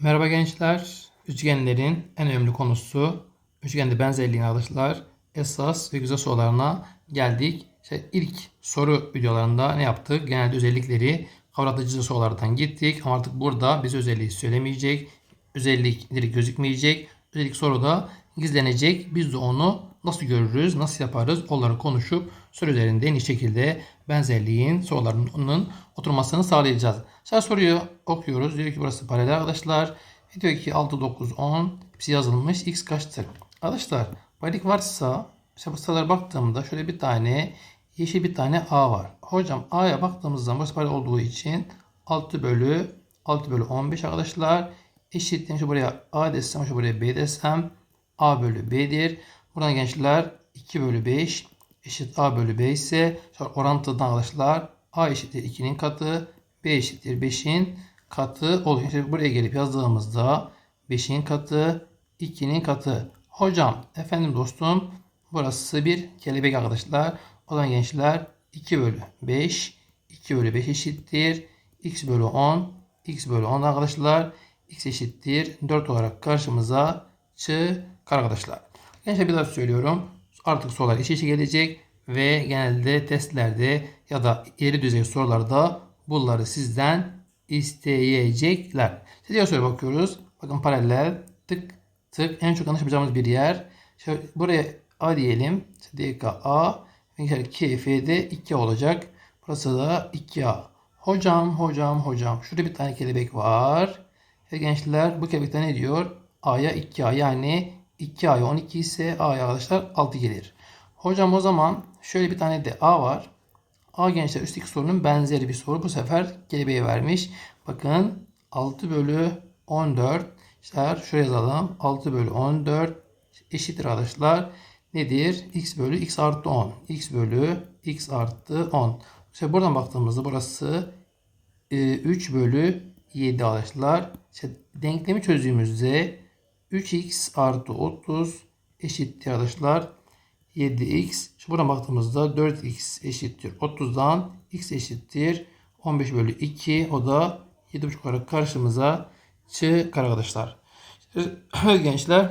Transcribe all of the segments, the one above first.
Merhaba gençler. Üçgenlerin en önemli konusu üçgende benzerliğin arkadaşlar. Esas ve güzel sorularına geldik. İşte ilk soru videolarında ne yaptık? Genelde özellikleri kavratıcı sorulardan gittik. Ama artık burada biz özelliği söylemeyecek. Özellik direkt gözükmeyecek. Özellik soruda gizlenecek. Biz de onu nasıl görürüz, nasıl yaparız onları konuşup soru üzerinde en iyi şekilde benzerliğin sorularının oturmasını sağlayacağız. Şimdi soruyu okuyoruz. Diyor ki burası paralel arkadaşlar. Diyor ki 6, 9, 10 hepsi yazılmış. X kaçtır? Arkadaşlar paralellik varsa işte bu sıralara baktığımda şöyle bir tane yeşil bir tane A var. Hocam A'ya baktığımız burası paralel olduğu için 6 bölü 6 bölü 15 arkadaşlar. Eşitliğim şu buraya A desem şu buraya B desem A bölü B'dir. Buradan gençler 2 bölü 5 eşit A bölü B ise orantıdan arkadaşlar A eşittir 2'nin katı B eşittir 5'in katı oluyor. İşte buraya gelip yazdığımızda 5'in katı 2'nin katı. Hocam efendim dostum burası bir kelebek arkadaşlar. O zaman gençler 2 bölü 5 2 bölü 5 eşittir. X bölü 10 X bölü 10 arkadaşlar. X eşittir 4 olarak karşımıza çıkar arkadaşlar. Gençler bir daha söylüyorum. Artık sorular iç içe gelecek ve genelde testlerde ya da ileri düzey sorularda bunları sizden isteyecekler. Diğer soruya bakıyoruz. Bakın paralel tık tık en çok anlaşmayacağımız bir yer. Şöyle buraya A diyelim. DK A KF'de 2 olacak. Burası da 2A. Hocam hocam hocam şurada bir tane kelebek var. Ve gençler bu kelebekte ne diyor? A'ya 2A yani 2A'ya 12 ise A'ya arkadaşlar 6 gelir. Hocam o zaman şöyle bir tane de A var. A gençler üstteki sorunun benzeri bir soru. Bu sefer kelebeğe vermiş. Bakın 6 bölü 14. İşte şuraya yazalım. 6 bölü 14 eşittir arkadaşlar. Nedir? X bölü X artı 10. X bölü X artı 10. İşte buradan baktığımızda burası 3 bölü 7 arkadaşlar. İşte denklemi çözdüğümüzde 3x artı 30 eşittir arkadaşlar 7x. Şu buradan baktığımızda 4x eşittir 30'dan x eşittir 15 bölü 2. O da 7,5 olarak karşımıza çıkar arkadaşlar. Gençler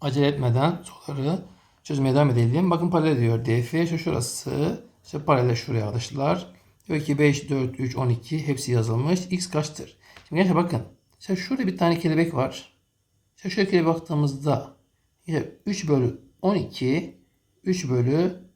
acele etmeden soruları çözmeye devam edelim. Bakın paralel diyor. DF şu şurası. İşte paralel şuraya arkadaşlar. Diyor ki 5, 4, 3, 12 hepsi yazılmış. X kaçtır? Şimdi gençler bakın. İşte şurada bir tane kelebek var. İşte şöyle baktığımızda işte 3 bölü 12 3 bölü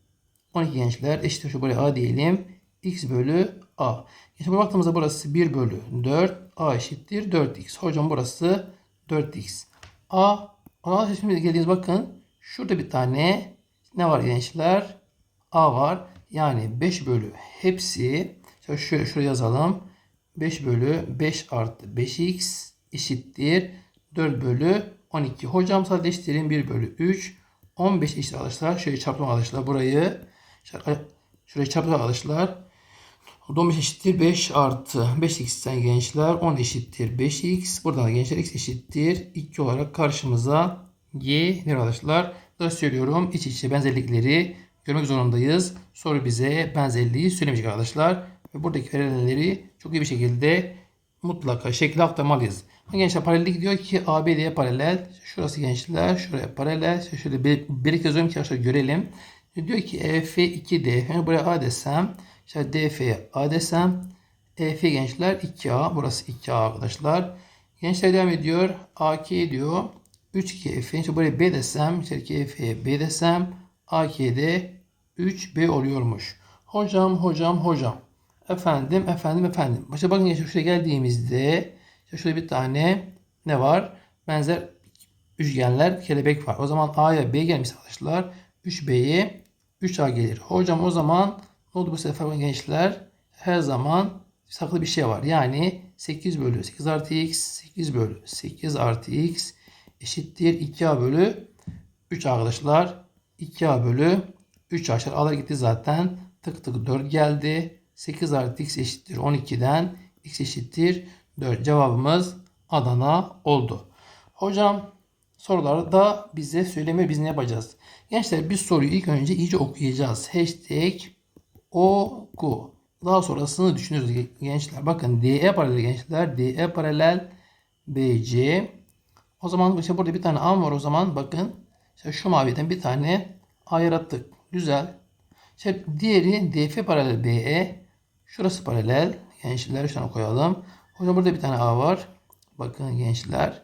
12 gençler eşittir şu buraya a diyelim. x bölü a. Şimdi baktığımızda burası 1 bölü 4. a eşittir 4x. Hocam burası 4x. a. Ona şimdi geldiğiniz bakın. Şurada bir tane ne var gençler? a var. Yani 5 bölü hepsi. Şöyle şuraya yazalım. 5 bölü 5 artı 5x eşittir 4 bölü 12. Hocam sadeleştirin 1 bölü 3. 15 eşit arkadaşlar. Şöyle çarptım arkadaşlar burayı. Şurayı çarptım arkadaşlar. 15 eşittir 5 artı 5x'ten gençler 10 eşittir 5x. Buradan da gençler x eşittir 2 olarak karşımıza gelir arkadaşlar. Daha söylüyorum iç içe benzerlikleri görmek zorundayız. Soru bize benzerliği söylemeyecek arkadaşlar. Ve buradaki verilenleri çok iyi bir şekilde mutlaka şekilde aktarmalıyız. Gençler paralellik diyor ki ABD'ye paralel. Şurası gençler şuraya paralel. Şöyle bir, bir iki ki arkadaşlar görelim. Diyor ki EF 2D. Yani buraya A desem. İşte DF'ye A desem. EF gençler 2A. Burası 2A arkadaşlar. Gençler devam ediyor. AK diyor. 3KF. İşte buraya B desem. İşte KF'ye B desem. AK'de 3B oluyormuş. Hocam hocam hocam. Efendim efendim efendim. Başa bakın gençler şuraya geldiğimizde şurada bir tane ne var? Benzer üçgenler kelebek var. O zaman A'ya B gelmiş arkadaşlar. 3B'ye 3A gelir. Hocam o zaman ne oldu bu sefer gençler? Her zaman saklı bir şey var. Yani 8 bölü 8 artı x 8 bölü 8 artı x eşittir 2A bölü 3 arkadaşlar. 2A bölü 3 aşağı alır gitti zaten. Tık tık 4 geldi. 8 artı x eşittir 12'den x eşittir 4. Cevabımız Adana oldu. Hocam soruları da bize söyleme biz ne yapacağız? Gençler biz soruyu ilk önce iyice okuyacağız. Hashtag oku. Daha sonrasını düşünürüz gençler. Bakın DE paralel gençler. DE paralel BC. O zaman işte burada bir tane A var o zaman bakın. İşte şu maviden bir tane A yarattık. Güzel. İşte diğeri DF paralel BE. Şurası paralel. Gençler şu tane koyalım. Hocam burada bir tane A var. Bakın gençler.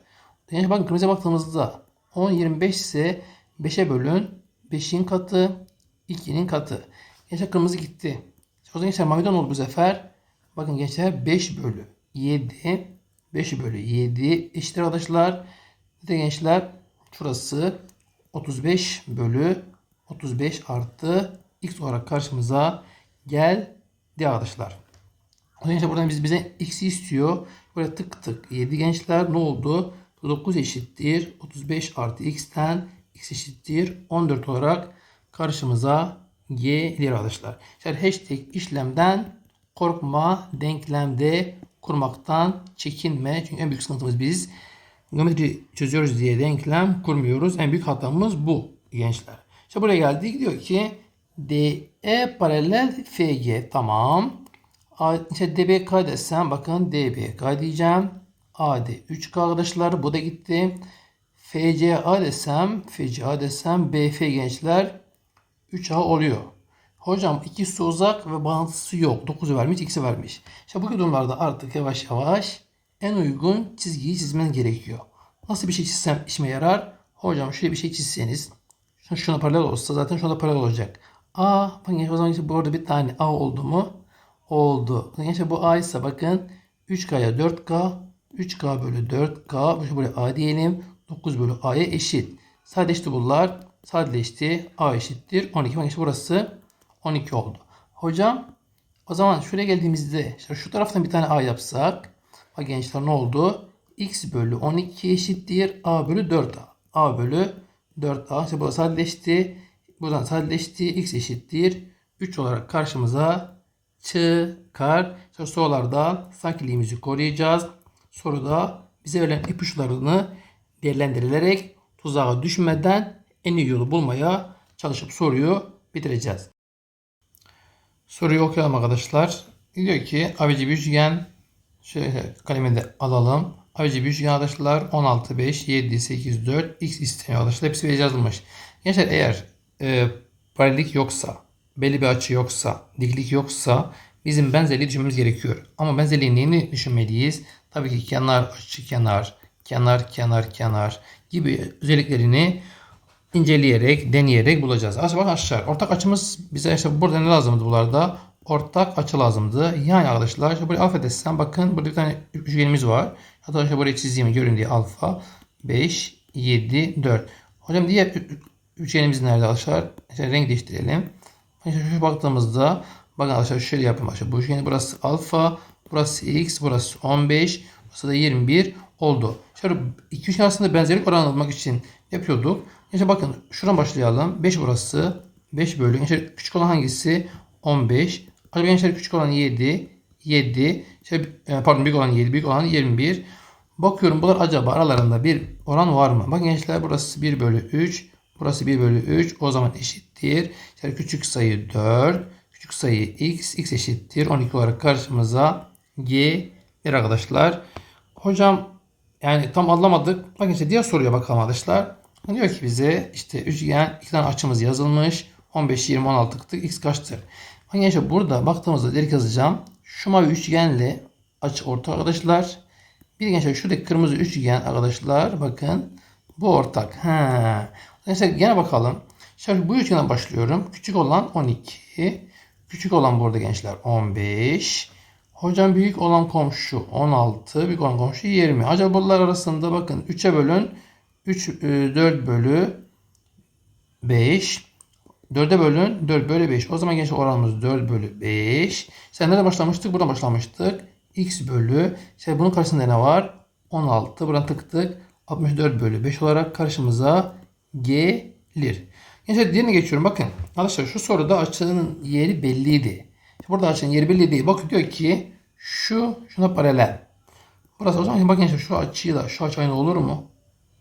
Gençler bakın kırmızıya baktığımızda 10 25 ise 5'e bölün. 5'in katı 2'nin katı. Gençler kırmızı gitti. O zaman gençler maviden oldu bu sefer. Bakın gençler 5 bölü 7. 5 bölü 7 eşittir arkadaşlar. Bir de gençler şurası 35 bölü 35 artı x olarak karşımıza geldi arkadaşlar. Gençler buradan biz bize x'i istiyor. Böyle tık tık 7 gençler ne oldu? 9 eşittir 35 artı x'ten x eşittir 14 olarak karşımıza gelir arkadaşlar. İşte hashtag işlemden korkma, denklemde kurmaktan çekinme. Çünkü en büyük sıkıntımız biz geometri çözüyoruz diye denklem kurmuyoruz. En büyük hatamız bu gençler. İşte buraya geldik diyor ki DE paralel FG tamam. İşte DBK desem bakın DBK diyeceğim. AD 3K arkadaşlar bu da gitti. FCA desem FCA desem BF gençler 3A oluyor. Hocam ikisi uzak ve bağıntısı yok. 9'u vermiş, x'i vermiş. İşte bu durumlarda artık yavaş yavaş en uygun çizgiyi çizmen gerekiyor. Nasıl bir şey çizsem işime yarar? Hocam şöyle bir şey çizseniz. Şuna paralel olsa zaten şuna paralel olacak. A, bakın o zaman işte burada bir tane A oldu mu? Oldu. Gençler bu A ise bakın 3K'ya 4K, 3K bölü 4K, işte buraya A diyelim. 9 bölü A'ya eşit. Sadeleşti bunlar. Sadeleşti. A eşittir. 12. Bakın burası 12 oldu. Hocam o zaman şuraya geldiğimizde işte şu taraftan bir tane A yapsak. Bak gençler ne oldu? X bölü 12 eşittir. A bölü 4A. A bölü 4A. İşte burada sadeleşti. Buradan sadeleşti. X eşittir. 3 olarak karşımıza çıkar. İşte sorularda sakinliğimizi koruyacağız. Soruda bize verilen ipuçlarını değerlendirilerek tuzağa düşmeden en iyi yolu bulmaya çalışıp soruyu bitireceğiz. Soruyu okuyalım arkadaşlar. Diyor ki abici bir üçgen şöyle kalemi de alalım. Abici bir üçgen arkadaşlar 16, 5, 7, 8, 4 x isteniyor arkadaşlar. Hepsi yazılmış. Gençler eğer e, paralellik yoksa, belli bir açı yoksa, diklik yoksa bizim benzerliği düşünmemiz gerekiyor. Ama benzerliğin neyini düşünmeliyiz? Tabii ki kenar, açı kenar, kenar, kenar, kenar gibi özelliklerini inceleyerek, deneyerek bulacağız. Aşağı aşağı. Ortak açımız bize işte burada ne lazımdı bunlarda? Ortak açı lazımdı. Yani arkadaşlar işte buraya alfa desem bakın burada bir tane üçgenimiz var. Hatta işte buraya çizeyim görün diye alfa 5, 7, 4. Hocam diğer üçgenimiz nerede arkadaşlar? İşte renk değiştirelim. İşte şu baktığımızda bakın arkadaşlar şöyle yapayım arkadaşlar. Bu üçgenin burası alfa, burası x, burası 15, burası da 21 oldu. Şöyle iki üçgen arasında benzerlik oranı almak için yapıyorduk. İşte bakın şuradan başlayalım. 5 burası. 5 bölü. Gençler küçük olan hangisi? 15. Acaba gençler küçük olan 7. 7. Şey, pardon büyük olan 7. Büyük olan 21. Bakıyorum bunlar acaba aralarında bir oran var mı? Bakın gençler burası 1 bölü 3. Burası 1 bölü 3. O zaman eşittir. İşte küçük sayı 4. Küçük sayı x. x eşittir. 12 olarak karşımıza gelir arkadaşlar. Hocam yani tam anlamadık. Bakın işte diğer soruya bakalım arkadaşlar. Diyor ki bize işte üçgen iki tane açımız yazılmış. 15, 20, 16 x kaçtır? Bakın işte burada baktığımızda direkt yazacağım. Şu mavi üçgenle açı ortak arkadaşlar. Bir gençler şuradaki kırmızı üçgen arkadaşlar bakın bu ortak. Ha. Mesela gene bakalım. Şimdi bu üçgenden başlıyorum. Küçük olan 12. Küçük olan burada gençler 15. Hocam büyük olan komşu 16. Büyük olan komşu 20. Acaba bunlar arasında bakın 3'e bölün. 3 4 bölü 5. 4'e bölün 4 bölü 5. O zaman gençler oranımız 4 bölü 5. Sen nerede başlamıştık? Buradan başlamıştık. X bölü. İşte bunun karşısında ne var? 16. Buradan tıktık. 64 bölü 5 olarak karşımıza gelir. Gençler diğerine geçiyorum. Bakın arkadaşlar şu soruda açının yeri belliydi. Burada açının yeri belli değil. Bakın diyor ki şu şuna paralel. Burası o zaman bakın gençler şu açıyı da şu açı aynı olur mu?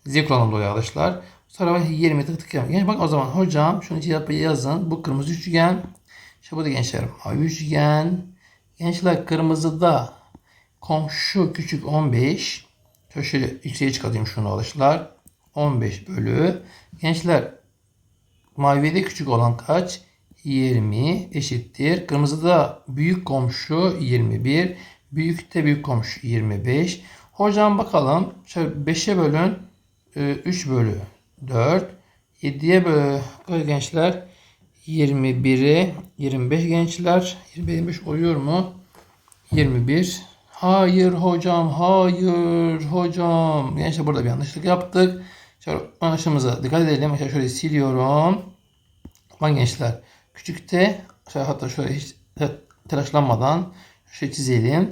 Z kullanımda oluyor arkadaşlar. Sonra bak 20 tık tık yapalım. Yani bak o zaman hocam şunu cevabı yazın. Bu kırmızı üçgen. İşte bu da gençler mavi üçgen. Gençler kırmızıda komşu küçük 15. Şöyle, yükseğe çıkartayım şunu alışlar. 15 bölü. Gençler mavide küçük olan kaç? 20 eşittir. Kırmızıda büyük komşu 21. Büyükte büyük komşu 25. Hocam bakalım. Şöyle 5'e bölün. 3 bölü 4. 7'ye bölü gençler. 21'i 25 gençler. 25 oluyor mu? 21. Hayır hocam, hayır hocam. Gençler burada bir yanlışlık yaptık. Şöyle yanlışımıza dikkat edelim. Şöyle, şöyle siliyorum. Bakın gençler. Küçükte şöyle hatta şöyle hiç telaşlanmadan şöyle çizelim.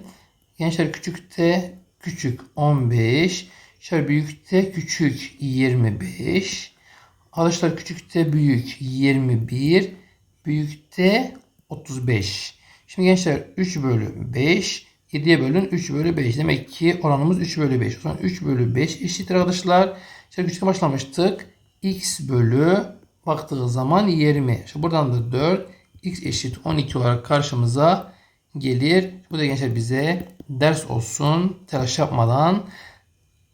Gençler küçükte küçük 15. Şöyle büyükte küçük 25. Arkadaşlar küçükte büyük 21. Büyükte 35. Şimdi gençler 3 bölü 5. 7'ye bölün 3 bölü 5. Demek ki oranımız 3 bölü 5. O zaman 3 bölü 5 eşittir arkadaşlar. Şimdi küçükte başlamıştık. x bölü baktığı zaman 20. Şimdi buradan da 4. x eşit 12 olarak karşımıza gelir. Bu da gençler bize ders olsun. Telaş yapmadan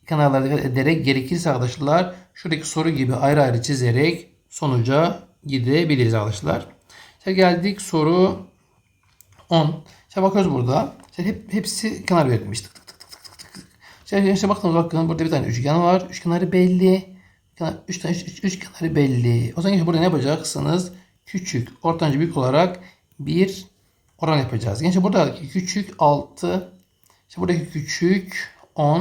kenarlara dikkat ederek gerekirse arkadaşlar şuradaki soru gibi ayrı ayrı çizerek sonuca gidebiliriz arkadaşlar. İşte geldik soru 10. İşte bakıyoruz burada. İşte hep, hepsi kenar verilmiş. Tık tık tık tık tık İşte, işte baktığımız bakın burada bir tane üçgen var. Üçgenleri belli. Üç tane üç, üç, üçgenleri belli. O zaman işte burada ne yapacaksınız? Küçük, ortanca büyük olarak bir oran yapacağız. Gençler buradaki küçük 6. İşte buradaki küçük 10.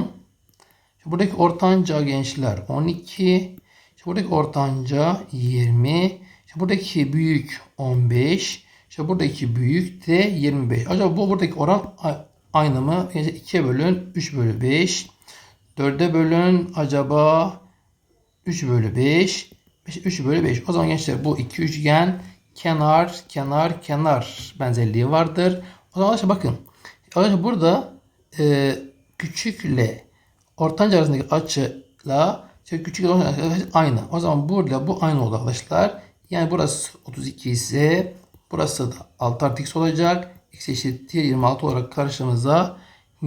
İşte buradaki ortanca gençler 12. İşte buradaki ortanca 20. İşte buradaki büyük 15. İşte buradaki büyük de 25. Acaba bu buradaki oran aynı mı? Yani 2'ye bölün 3 bölü 5. 4'e bölün acaba 3 bölü 5. 3 bölü 5. O zaman gençler bu iki üçgen kenar, kenar, kenar benzerliği vardır. O zaman arkadaşlar bakın. Arkadaşlar burada e, küçükle ortanca arasındaki açıyla işte küçük ile aynı. O zaman burada bu aynı oldu arkadaşlar. Yani burası 32 ise burası da 6 artı x olacak. X eşittir 26 olarak karşımıza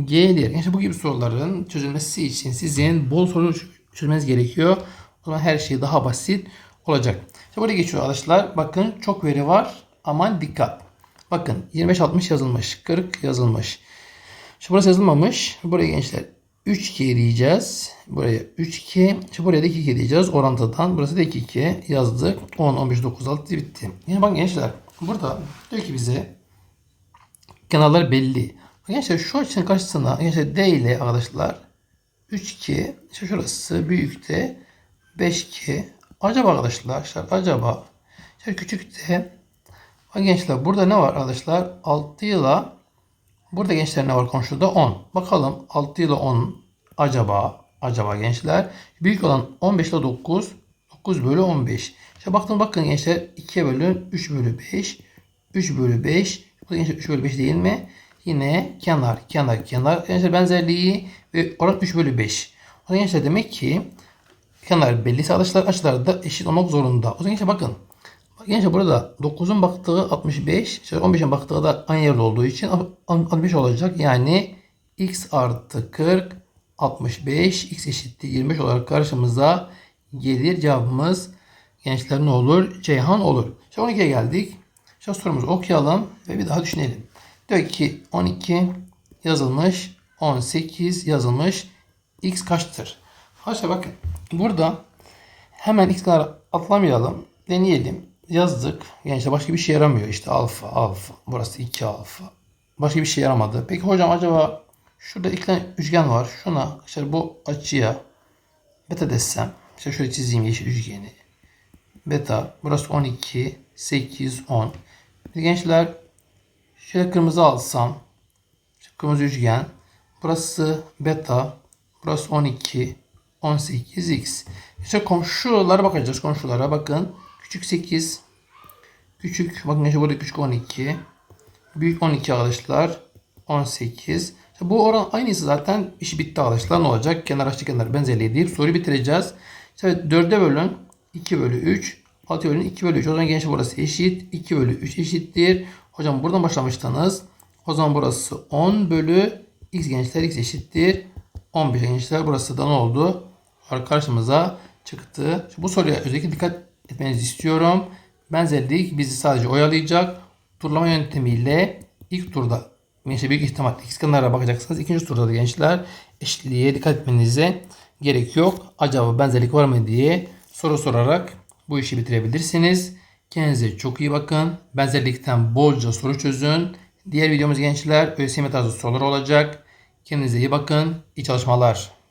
gelir. İşte bu gibi soruların çözülmesi için sizin bol soru çözmeniz gerekiyor. O zaman her şey daha basit olacak. İşte buraya geçiyor arkadaşlar. Bakın çok veri var. Aman dikkat. Bakın 25-60 yazılmış. 40 yazılmış. Şimdi burası yazılmamış. Buraya gençler 3-2 diyeceğiz. Buraya 3-2. Şimdi buraya da 2-2 diyeceğiz. Orantıdan. Burası da 2-2 yazdık. 10, 15, 9, 6 bitti. Yani bakın gençler. Burada diyor ki bize kenarlar belli. Gençler şu açının karşısına gençler D ile arkadaşlar 3-2 işte şurası büyükte 5-2 acaba arkadaşlar acaba şöyle küçükte gençler burada ne var arkadaşlar? 6 ile burada gençler ne var komşuda? 10 bakalım 6 ile 10 acaba acaba gençler? Büyük olan 15 ile 9 9 bölü 15 işte baktım bakın gençler 2'ye bölün 3 bölü 5 3 bölü 5 bu gençler 3 bölü 5 değil mi yine kenar kenar kenar gençler benzerliği ve oran 3 bölü 5 o zaman gençler demek ki kenar belli arkadaşlar açılar da eşit olmak zorunda. O zaman gençler bakın. Bak gençler burada 9'un baktığı 65, işte 15'in baktığı da aynı yerde olduğu için 65 olacak. Yani x artı 40 65 x eşittir 25 olarak karşımıza gelir. Cevabımız gençler ne olur? Ceyhan olur. İşte 12'ye geldik. İşte sorumuzu okuyalım ve bir daha düşünelim. Diyor ki 12 yazılmış, 18 yazılmış. X kaçtır? Haşa bakın. Burada hemen x kadar atlamayalım. Deneyelim. Yazdık. Yani işte başka bir şey yaramıyor. İşte alfa, alfa. Burası 2 alfa. Başka bir şey yaramadı. Peki hocam acaba şurada iki tane üçgen var. Şuna işte bu açıya beta desem. İşte şöyle çizeyim yeşil üçgeni. Beta. Burası 12, 8, 10. Gençler şöyle kırmızı alsam. Kırmızı üçgen. Burası beta. Burası 12, 18x. İşte komşulara bakacağız. Komşulara bakın. Küçük 8. Küçük bakın işte burada küçük 12. Büyük 12 arkadaşlar. 18. İşte bu oran aynısı zaten işi bitti arkadaşlar. Ne olacak? Kenar açı kenar benzerliği deyip soruyu bitireceğiz. İşte 4'e bölün 2 bölü 3. 6 bölün 2 bölü 3. O zaman gençler burası eşit. 2 bölü 3 eşittir. Hocam buradan başlamıştınız. O zaman burası 10 bölü x gençler x eşittir 15 gençler. Burası da ne oldu? Karşımıza çıktı. Bu soruya özellikle dikkat etmenizi istiyorum. Benzerlik bizi sadece oyalayacak. Turlama yöntemiyle ilk turda gençler büyük ihtimal x kenara bakacaksınız. İkinci turda da gençler eşitliğe dikkat etmenize gerek yok. Acaba benzerlik var mı diye soru sorarak bu işi bitirebilirsiniz. Kendinize çok iyi bakın. Benzerlikten bolca soru çözün. Diğer videomuz gençler ÖSYM tarzı sorular olacak. Kendinize iyi bakın. İyi çalışmalar.